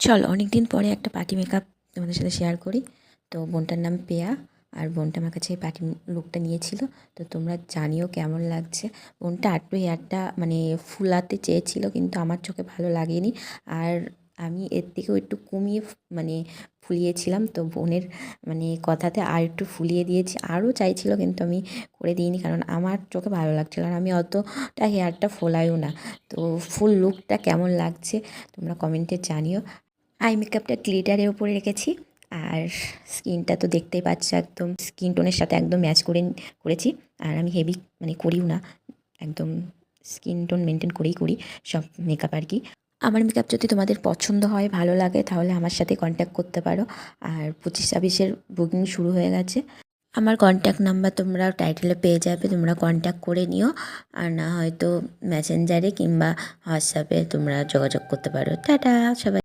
চলো অনেক দিন পরে একটা পার্টি মেকআপ তোমাদের সাথে শেয়ার করি। তো বোনটার নাম পেয়া, আর বোনটা আমার কাছে এই পার্টি লুকটা নিয়েছিল। তো তোমরা জানিও কেমন লাগছে। বোনটা আটটু হেয়ারটা মানে ফুলাতে চেয়েছিল, কিন্তু আমার চোখে ভালো লাগেনি। আর আমি এর থেকেও একটু কমিয়ে মানে ফুলিয়েছিলাম। তো বোনের মানে কথাতে আর একটু ফুলিয়ে দিয়েছি। আরও চাইছিল, কিন্তু আমি করে দিইনি, কারণ আমার চোখে ভালো লাগছিল আর আমি অতটা হেয়ারটা ফোলাইও না। তো ফুল লুকটা কেমন লাগছে, তোমরা কমেন্টে জানিও। আই মেকআপটা গ্লিটারের উপরে রেখেছি। আর স্কিনটা তো দেখতেই পাচ্ছ একদম স্কিন টোনের সাথে একদম ম্যাচ করে করেছি। আর আমি হেভি মানে করিও না, একদম স্কিন টোন মেনটেন করেই করি সব মেকআপ আর কি। আমার মেকআপ যদি তোমাদের পছন্দ হয়, ভালো লাগে, তাহলে আমার সাথে কন্ট্যাক্ট করতে পারো। আর পঁচিশ ছাব্বিশের বুকিং শুরু হয়ে গেছে। আমার কন্ট্যাক্ট নাম্বার তোমরা টাইটেলে পেয়ে যাবে, তোমরা কন্ট্যাক্ট করে নিও। আর না হয়তো মেসেঞ্জারে কিংবা হোয়াটসঅ্যাপে তোমরা যোগাযোগ করতে পারো। টাটা, সবাই।